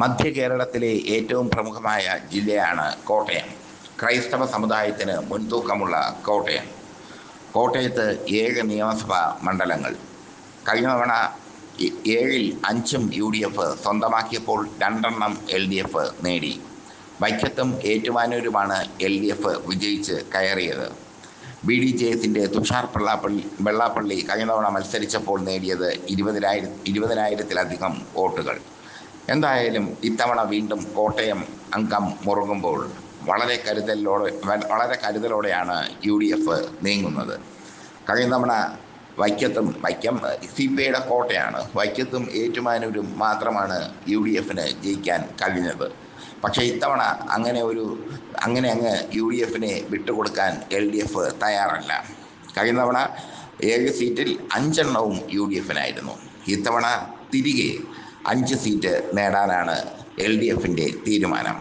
മധ്യ കേരളത്തിലെ ഏറ്റവും പ്രമുഖമായ ജില്ലയാണ് കോട്ടയം. ക്രൈസ്തവ സമുദായത്തിന് മുൻതൂക്കമുള്ള കോട്ടയം. കോട്ടയത്ത് ഏഴ് നിയമസഭാ മണ്ഡലങ്ങൾ. കഴിഞ്ഞ തവണ ഏഴിൽ അഞ്ചും യു ഡി എഫ് സ്വന്തമാക്കിയപ്പോൾ രണ്ടെണ്ണം എൽ ഡി എഫ് നേടി. വൈക്കത്തും ഏറ്റുമാനൂരുമാണ് എൽ ഡി എഫ് വിജയിച്ച് കയറിയത്. ബി ഡി ജെ എസിന്റെ തുഷാർ വെള്ളാപ്പള്ളി വെള്ളാപ്പള്ളി കഴിഞ്ഞ തവണ മത്സരിച്ചപ്പോൾ നേടിയത് ഇരുപതിനായിരം ഇരുപതിനായിരത്തിലധികം വോട്ടുകൾ. എന്തായാലും ഇത്തവണ വീണ്ടും കോട്ടയം അംഗം മുറുകുമ്പോൾ വളരെ കരുതലോടെ വളരെ കരുതലോടെയാണ് യു ഡി എഫ് നീങ്ങുന്നത്. കഴിഞ്ഞ തവണ വൈക്കത്തും വൈക്കം സി പി ഐയുടെ കോട്ടയാണ്. വൈക്കത്തും ഏറ്റുമാനൂരും മാത്രമാണ് യു ഡി എഫിന് ജയിക്കാൻ കഴിഞ്ഞത്. പക്ഷേ ഇത്തവണ അങ്ങനെ ഒരു അങ്ങനെ അങ്ങ് യു ഡി എഫിനെ വിട്ടുകൊടുക്കാൻ എൽ ഡി എഫ് തയ്യാറല്ല. കഴിഞ്ഞ തവണ ഏഴ് സീറ്റിൽ അഞ്ചെണ്ണവും യു ഡി എഫിനായിരുന്നു. ഇത്തവണ തിരികെ അഞ്ച് സീറ്റ് നേടാനാണ് എൽ ഡി എഫിന്റെ തീരുമാനം.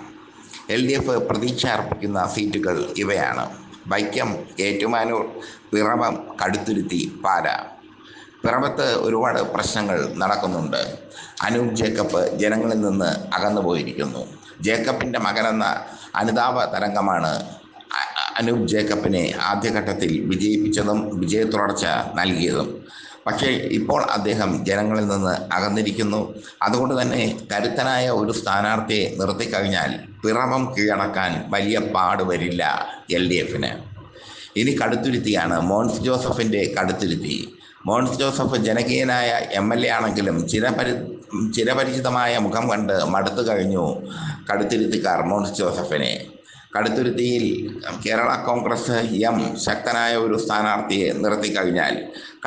എൽ ഡി എഫ് പ്രതീക്ഷ അർപ്പിക്കുന്ന സീറ്റുകൾ ഇവയാണ്. വൈക്കം ഏറ്റുമാനൂർ പിറവം കടുത്തുരുത്തി പാല പിറവത്ത് ഒരുപാട് പ്രശ്നങ്ങൾ നടക്കുന്നുണ്ട്. അനൂപ് ജേക്കബ് ജനങ്ങളിൽ നിന്ന് അകന്നു പോയിരിക്കുന്നു ജേക്കബിന്റെ മകനെന്ന അനുതാപ തരംഗമാണ് അനൂപ് ജേക്കബിനെ ആദ്യഘട്ടത്തിൽ വിജയിപ്പിച്ചതും വിജയത്തുടർച്ച നൽകിയതും. പക്ഷേ ഇപ്പോൾ അദ്ദേഹം ജനങ്ങളിൽ നിന്ന് അകന്നിരിക്കുന്നു. അതുകൊണ്ട് തന്നെ കരുത്തനായ ഒരു സ്ഥാനാർത്ഥിയെ നിർത്തിക്കഴിഞ്ഞാൽ പിറവം കീഴടക്കാൻ വലിയ പാട് വരില്ല എൽ ഡി എഫിന്. ഇനി കടുത്തുരുത്തിയാണ് മോൻസ് ജോസഫിന്റെ കടുത്തുരുത്തി. മോൻസ് ജോസഫ് ജനകീയനായ എം എൽ എ ആണെങ്കിലും ചിരപരി ചിരപരിചിതമായ മുഖം കണ്ട് മടുത്തു കഴിഞ്ഞു കടുത്തിരുത്തിക്കാർ മോൻസ് ജോസഫിനെ. കടുത്തുരുത്തിയിൽ കേരള കോൺഗ്രസ് എം ശക്തനായ ഒരു സ്ഥാനാർത്ഥിയെ നിർത്തിക്കഴിഞ്ഞാൽ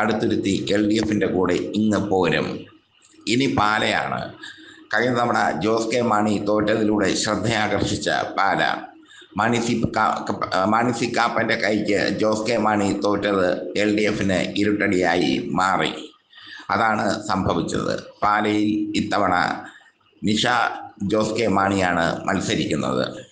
കടുത്തുരുത്തി എൽ ഡി എഫിന്റെ കൂടെ ഇങ്ങ് പോരും. ഇനി പാലയാണ്. കഴിഞ്ഞ തവണ ജോസ് കെ മാണി തോറ്റതിലൂടെ ശ്രദ്ധയാകർഷിച്ച പാല. മാണി സി മാണി കാപ്പന്റെ കൈക്ക് ജോസ് കെ മാണി തോറ്റത് എൽ ഡി എഫിന് ഇരുട്ടടിയായി മാറി. അതാണ് സംഭവിച്ചത്. പാലയിൽ ഇത്തവണ നിഷ ജോസ് കെ മാണിയാണ് മത്സരിക്കുന്നത്.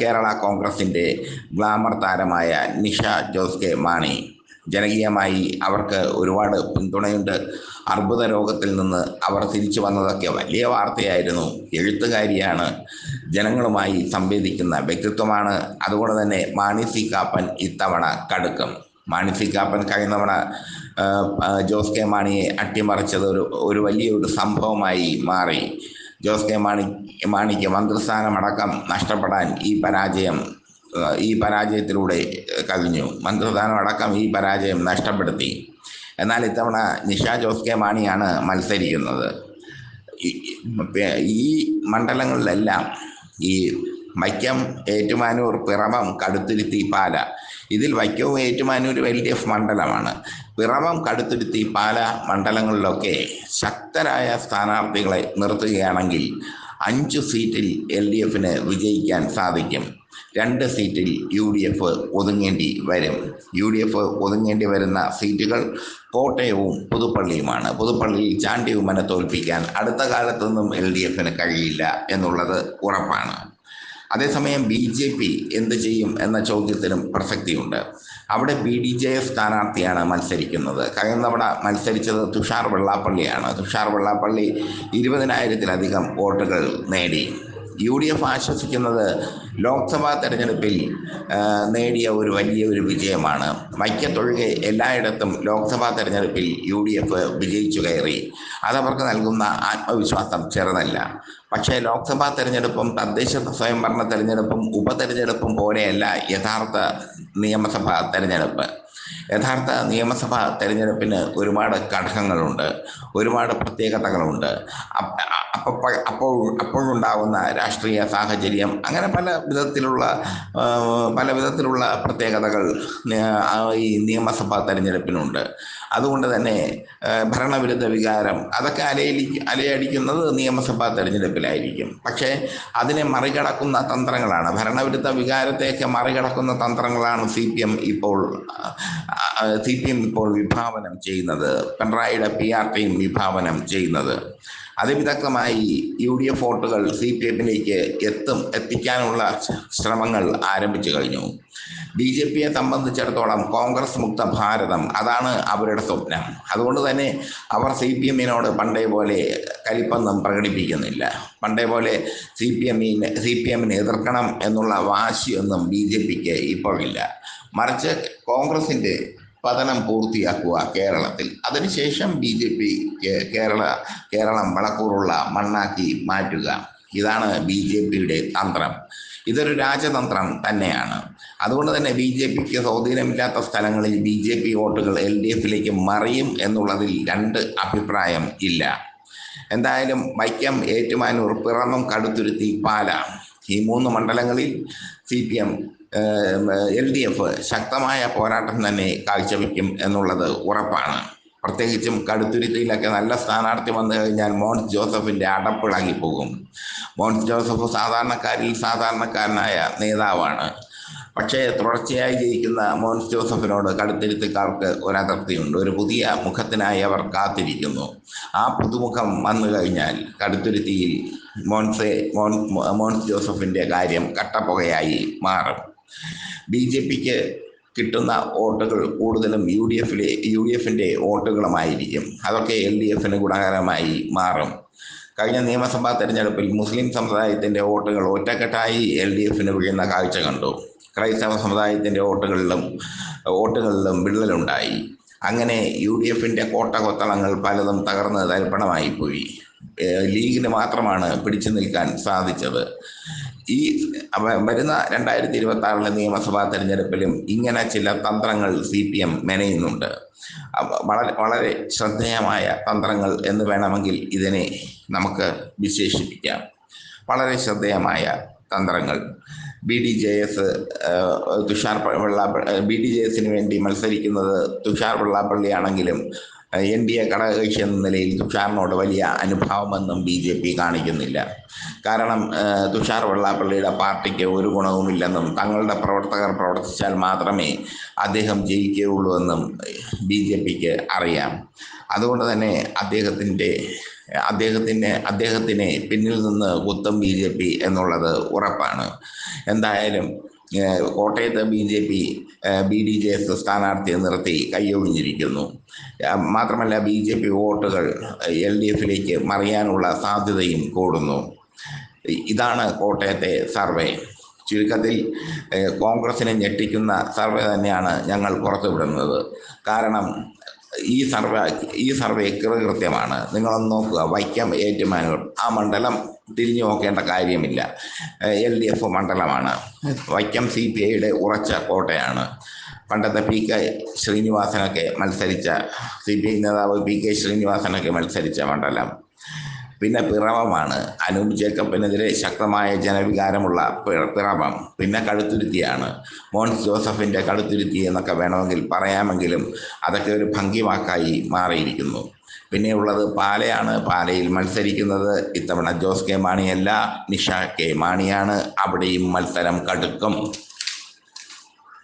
കേരള കോൺഗ്രസിന്റെ ഗ്ലാമർ താരമായ നിഷ ജോസ് കെ മാണി ജനകീയമായി അവർക്ക് ഒരുപാട് പിന്തുണയുണ്ട്. അർബുദ രോഗത്തിൽ നിന്ന് അവർ തിരിച്ചു വന്നതൊക്കെ വലിയ വാർത്തയായിരുന്നു. എഴുത്തുകാരിയാണ് ജനങ്ങളുമായി സംവേദിക്കുന്ന വ്യക്തിത്വമാണ്. അതുകൊണ്ട് തന്നെ മാണി സി കാപ്പൻ ഇത്തവണ കടുക്കും. മാണി സി കാപ്പൻ കഴിഞ്ഞ തവണ ആ, ആ, ജോസ് കെ മാണിയെ അട്ടിമറിച്ചത് ഒരു ഒരു വലിയൊരു സംഭവമായി മാറി. ജോസ് കെ മാണി മാണിക്ക് മന്ത്രിസ്ഥാനമടക്കം നഷ്ടപ്പെടാൻ ഈ പരാജയം ഈ പരാജയത്തിലൂടെ കവിഞ്ഞു മന്ത്രിസ്ഥാനമടക്കം ഈ പരാജയം നഷ്ടപ്പെടുത്തി. എന്നാൽ ഇത്തവണ നിഷ ജോസ് കെ മാണിയാണ് മത്സരിക്കുന്നത്. ഈ മണ്ഡലങ്ങളിലെല്ലാം ഈ വൈക്കം ഏറ്റുമാനൂർ പിറവം കടുത്തുരുത്തി പാല ഇതിൽ വൈക്കവും ഏറ്റുമാനൂരും എൽ ഡി എഫ് മണ്ഡലമാണ്. പിറവം കടുത്തുരുത്തി പാല മണ്ഡലങ്ങളിലൊക്കെ ശക്തരായ സ്ഥാനാർത്ഥികളെ നിർത്തുകയാണെങ്കിൽ അഞ്ച് സീറ്റിൽ എൽ ഡി എഫിന് വിജയിക്കാൻ സാധിക്കും. രണ്ട് സീറ്റിൽ യു ഡി എഫ് ഒതുങ്ങേണ്ടി വരും. യു ഡി എഫ് ഒതുങ്ങേണ്ടി വരുന്ന സീറ്റുകൾ കോട്ടയവും പുതുപ്പള്ളിയുമാണ്. പുതുപ്പള്ളിയിൽ ചാണ്ടി ഉമ്മനെ തോൽപ്പിക്കാൻ അടുത്ത കാലത്തൊന്നും എൽ ഡി എഫിന് കഴിയില്ല എന്നുള്ളത് ഉറപ്പാണ്. അതേസമയം ബി ജെ പി എന്ത് ചെയ്യും എന്ന ചോദ്യത്തിനും പ്രസക്തിയുണ്ട്. അവിടെ ബി ഡി ജെ എഫ് സ്ഥാനാർത്ഥിയാണ് മത്സരിക്കുന്നത്. കഴിഞ്ഞ തവണ മത്സരിച്ചത് തുഷാർ വെള്ളാപ്പള്ളിയാണ്. തുഷാർ വെള്ളാപ്പള്ളി ഇരുപതിനായിരത്തിലധികം വോട്ടുകൾ നേടി. യു ഡി എഫ് ആശ്വസിക്കുന്നത് ലോക്സഭാ തെരഞ്ഞെടുപ്പിൽ നേടിയ ഒരു വലിയ ഒരു വിജയമാണ്. വൈക്കത്തൊഴികെ എല്ലായിടത്തും ലോക്സഭാ തെരഞ്ഞെടുപ്പിൽ യു ഡി എഫ് വിജയിച്ചു കയറി. അതവർക്ക് നൽകുന്ന ആത്മവിശ്വാസം ചെറുതല്ല. പക്ഷേ ലോക്സഭാ തെരഞ്ഞെടുപ്പും തദ്ദേശ സ്വയംഭരണ തെരഞ്ഞെടുപ്പും ഉപതെരഞ്ഞെടുപ്പും പോലെയല്ല യഥാർത്ഥ നിയമസഭാ തെരഞ്ഞെടുപ്പ്. യഥാർത്ഥ നിയമസഭാ തെരഞ്ഞെടുപ്പിന് ഒരുപാട് ഘടകങ്ങളുണ്ട്. ഒരുപാട് പ്രത്യേകതകളുണ്ട്. അപ്പോൾ അപ്പോഴുണ്ടാകുന്ന രാഷ്ട്രീയ സാഹചര്യം അങ്ങനെ പല വിധത്തിലുള്ള പല വിധത്തിലുള്ള പ്രത്യേകതകൾ ഈ നിയമസഭാ തെരഞ്ഞെടുപ്പിനുണ്ട്. അതുകൊണ്ട് തന്നെ ഭരണവിരുദ്ധ വികാരം അതൊക്കെ അലയലി അലയടിക്കുന്നത് നിയമസഭാ തെരഞ്ഞെടുപ്പിലായിരിക്കും. പക്ഷേ അതിനെ മറികടക്കുന്ന തന്ത്രങ്ങളാണ്. ഭരണവിരുദ്ധ വികാരത്തെയൊക്കെ മറികടക്കുന്ന തന്ത്രങ്ങളാണ് സി പി എം ഇപ്പോൾ സി പി എം ഇപ്പോൾ വിഭാവനം ചെയ്യുന്നത്. പിണറായിയുടെ പി ആർ ടീം വിഭാവനം ചെയ്യുന്നത്. അതിവിദഗ്ധമായി യു ഡി എഫ് വോട്ടുകൾ സി പി എമ്മിലേക്ക് എത്തും എത്തിക്കാനുള്ള ശ്രമങ്ങൾ ആരംഭിച്ചു കഴിഞ്ഞു. ബി ജെ പിയെ സംബന്ധിച്ചിടത്തോളം കോൺഗ്രസ് മുക്ത ഭാരതം അതാണ് അവരുടെ സ്വപ്നം. അതുകൊണ്ട് തന്നെ അവർ സി പി എമ്മിനോട് പണ്ടേ പോലെ കലിപ്പൊന്നും പ്രകടിപ്പിക്കുന്നില്ല. പണ്ടേ പോലെ സി പി എമ്മിനെ സി പി എമ്മിനെ എതിർക്കണം എന്നുള്ള വാശിയൊന്നും ബി ജെ പിക്ക് ഇപ്പോഴില്ല. മറിച്ച് കോൺഗ്രസിന്റെ പതനം പൂർത്തിയാക്കുക കേരളത്തിൽ. അതിനുശേഷം B J P Kerala Keralam വളക്കൂറുള്ള മണ്ണാക്കി മാറ്റുക. ഇതാണ് ബി ജെ പിയുടെ തന്ത്രം. ഇതൊരു രാജതന്ത്രം തന്നെയാണ്. അതുകൊണ്ട് തന്നെ ബി ജെ പിക്ക് സ്വാധീനമില്ലാത്ത സ്ഥലങ്ങളിൽ ബി ജെ പി വോട്ടുകൾ എൽ ഡി എഫിലേക്ക് മറിയും എന്നുള്ളതിൽ രണ്ട് അഭിപ്രായം ഇല്ല. എന്തായാലും വൈക്കം ഏറ്റുമാനൂർ പിറമം കടുത്തുരുത്തി പാല. ഈ മൂന്ന് മണ്ഡലങ്ങളിൽ C P M L D F ശക്തമായ പോരാട്ടം തന്നെ കാഴ്ചവെക്കും എന്നുള്ളത് ഉറപ്പാണ്. പ്രത്യേകിച്ചും കടുത്തുരുത്തിയിലൊക്കെ നല്ല സ്ഥാനാർത്ഥി വന്നു കഴിഞ്ഞാൽ മോൻസ് ജോസഫിന്റെ അടപ്പിളകി പോകും. മോൻസ് ജോസഫ് സാധാരണക്കാരിൽ സാധാരണക്കാരനായ നേതാവാണ്. പക്ഷേ തുടർച്ചയായി ജയിക്കുന്ന മോൻസ് ജോസഫിനോട് കടുത്തിരുത്തിക്കാർക്ക് ഒരതിർത്തിയുണ്ട് ഒരു പുതിയ മുഖത്തിനായി അവർ കാത്തിരിക്കുന്നു. ആ പുതുമുഖം വന്നു കഴിഞ്ഞാൽ കടുത്തുരുത്തിയിൽ മോൻസെ മോൻ മോൻസ് ജോസഫിന്റെ കാര്യം കട്ടപ്പുകയായി മാറും. ബി ജെ പിക്ക് കിട്ടുന്ന വോട്ടുകൾ കൂടുതലും യു ഡി എഫിലെ യു ഡി എഫിന്റെ വോട്ടുകളുമായിരിക്കും. അതൊക്കെ എൽ ഡി എഫിന് ഗുണകരമായി മാറും. കഴിഞ്ഞ നിയമസഭാ തെരഞ്ഞെടുപ്പിൽ മുസ്ലിം സമുദായത്തിന്റെ വോട്ടുകൾ ഒറ്റക്കെട്ടായി എൽ ഡി എഫിന് വീഴുന്ന കാഴ്ച കണ്ടു. ക്രൈസ്തവ സമുദായത്തിന്റെ വോട്ടുകളിലും വോട്ടുകളിലും വിള്ളലുണ്ടായി. അങ്ങനെ യു ഡി എഫിന്റെ കോട്ട കൊത്തളങ്ങൾ പലതും തകർന്ന് തരിപ്പണമായി പോയി. ലീഗിന് മാത്രമാണ് പിടിച്ചു നിൽക്കാൻ സാധിച്ചത്. ഈ വരുന്ന രണ്ടായിരത്തി ഇരുപത്തി ആറിലെ നിയമസഭാ തെരഞ്ഞെടുപ്പിലും ഇങ്ങനെ ചില തന്ത്രങ്ങൾ സി പി എം മെനയുന്നുണ്ട്. വളരെ വളരെ ശ്രദ്ധേയമായ തന്ത്രങ്ങൾ എന്ന് വേണമെങ്കിൽ ഇതിനെ നമുക്ക് വിശേഷിപ്പിക്കാം. വളരെ ശ്രദ്ധേയമായ തന്ത്രങ്ങൾ. B D J S Thushar Vellappally B D J എസിന് വേണ്ടി മത്സരിക്കുന്നത് തുഷാർ വെള്ളാപ്പള്ളി ആണെങ്കിലും എൻ ഡി എ ഘടകകക്ഷി എന്ന നിലയിൽ തുഷാറിനോട് വലിയ അനുഭാവമൊന്നും ബി ജെ പി കാണിക്കുന്നില്ല. കാരണം തുഷാർ വെള്ളാപ്പള്ളിയുടെ പാർട്ടിക്ക് ഒരു ഗുണവുമില്ലെന്നും തങ്ങളുടെ പ്രവർത്തകർ പ്രവർത്തിച്ചാൽ മാത്രമേ അദ്ദേഹം ജയിക്കുകയുള്ളൂ എന്നും ബി ജെ പിക്ക് അറിയാം. അതുകൊണ്ട് തന്നെ അദ്ദേഹത്തിന്റെ അദ്ദേഹത്തിന് അദ്ദേഹത്തിനെ പിന്നിൽ നിന്ന് കുത്തം ബി ജെ പി എന്നുള്ളത് ഉറപ്പാണ്. എന്തായാലും കോട്ടയത്ത് B J P B D J S സ്ഥാനാർത്ഥിയെ നിർത്തി കയ്യൊഴിഞ്ഞിരിക്കുന്നു മാത്രമല്ല ബി ജെ പി വോട്ടുകൾ എൽ ഡി എഫിലേക്ക് മറിയാനുള്ള സാധ്യതയും കൂടുന്നു. ഇതാണ് കോട്ടയത്തെ സർവേ. ചുരുക്കത്തിൽ കോൺഗ്രസിനെ ഞെട്ടിക്കുന്ന സർവേ തന്നെയാണ് ഞങ്ങൾ പുറത്തുവിടുന്നത്. കാരണം ഈ സർവേ ഈ സർവേ കൃത്യമാണ് നിങ്ങളൊന്ന് നോക്കുക വൈക്കം ഏറ്റുമാനൂർ ആ മണ്ഡലം തിരിഞ്ഞു നോക്കേണ്ട കാര്യമില്ല. എൽ ഡി എഫ് മണ്ഡലമാണ്. വൈക്കം സി പി ഐയുടെ ഉറച്ച കോട്ടയാണ്. പണ്ടത്തെ പി കെ ശ്രീനിവാസനൊക്കെ മത്സരിച്ച സി പി ഐ നേതാവ് പി കെ ശ്രീനിവാസനൊക്കെ മത്സരിച്ച മണ്ഡലം. പിന്നെ പിറവമാണ്. അനൂപ് ജേക്കബിനെതിരെ ശക്തമായ ജനവികാരമുള്ള പിറവം പിന്നെ കഴുത്തുരുത്തിയാണ് മോൻസ് ജോസഫിന്റെ കഴുത്തുരുത്തി എന്നൊക്കെ വേണമെങ്കിൽ പറയാമെങ്കിലും അതൊക്കെ ഒരു ഭംഗിവാക്കായി മാറിയിരിക്കുന്നു. പിന്നെയുള്ളത് പാലയാണ്. പാലയിൽ മത്സരിക്കുന്നത് ഇത്തവണ ജോസ് കെ മാണിയല്ല. നിഷ കെ മാണിയാണ്. അവിടെയും മത്സരം കടുക്കും.